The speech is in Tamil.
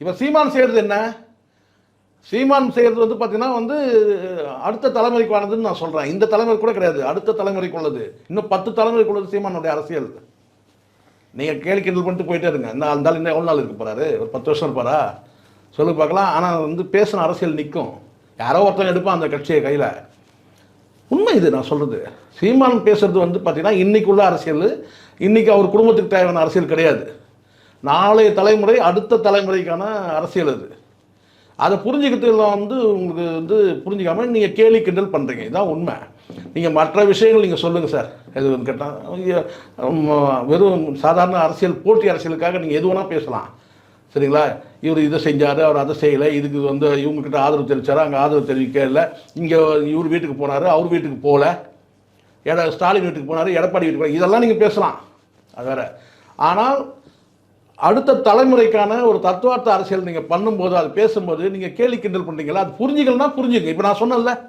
இப்போ சீமான் செய்கிறது என்ன? சீமான் செய்கிறது வந்து பார்த்தீங்கன்னா வந்து அடுத்த தலைமுறைக்கானதுன்னு நான் சொல்கிறேன் இந்த தலைமுறை கூட கிடையாது. அடுத்த தலைமுறைக்கு உள்ளது. இன்னும் பத்து தலைமுறைக்கு உள்ளது சீமானுடைய அரசியல். நீங்கள் கேள்வி கிண்டல் பண்ணிட்டு போயிட்டே இருங்க. இந்த அந்த இன்னும் எவ்வளோ நாள் இருக்க போகிறாரு ஒரு பத்து வருஷம் இருப்பாரா? சொல்லு பார்க்கலாம். ஆனால் வந்து பேசின அரசியல் நிற்கும் யாரோ ஒருத்தன் எடுப்பான் அந்த கட்சியை கையில். உண்மை இது நான் சொல்கிறது சீமான் பேசுறது வந்து பார்த்தீங்கன்னா இன்றைக்குள்ள அரசியல். இன்றைக்கி அவர் குடும்பத்துக்கு தேவையான அரசியல் கிடையாது. நாளைய தலைமுறை அடுத்த தலைமுறைக்கான அரசியல் அது. அதை புரிஞ்சுக்கிட்டு வந்து உங்களுக்கு வந்து புரிஞ்சுக்காமல் நீங்கள் கேலி கிண்டல் பண்ணுறீங்க இதுதான் உண்மை. நீங்கள் மற்ற விஷயங்கள் நீங்கள் சொல்லுங்கள் சார். எதுன்னு கேட்டால் வெறும் சாதாரண அரசியல் போட்டி அரசியலுக்காக நீங்கள் எது வேணால் பேசலாம். சரிங்களா? இவர் இதை செஞ்சார் அவர் அதை செய்யலை. இதுக்கு வந்து இவங்கக்கிட்ட ஆதரவு தெரிவித்தார் அங்கே ஆதரவு தெரிவிக்கல இங்கே இவர் வீட்டுக்கு போனார் அவர் வீட்டுக்கு போகல. எட ஸ்டாலின் வீட்டுக்கு போனார் எடப்பாடி வீட்டுக்கு போனார். இதெல்லாம் நீங்கள் பேசலாம். அது வேற. ஆனால் அடுத்த தலைமுறைக்கான ஒரு தத்துவார்த்த அரசியல் நீங்கள் பண்ணும்போது அது பேசும்போது நீங்கள் கேலி கிண்டல் பண்ணுறீங்களா அது புரிஞ்சுக்கலன்னா புரிஞ்சுங்க. இப்போ நான் சொன்னேன்ல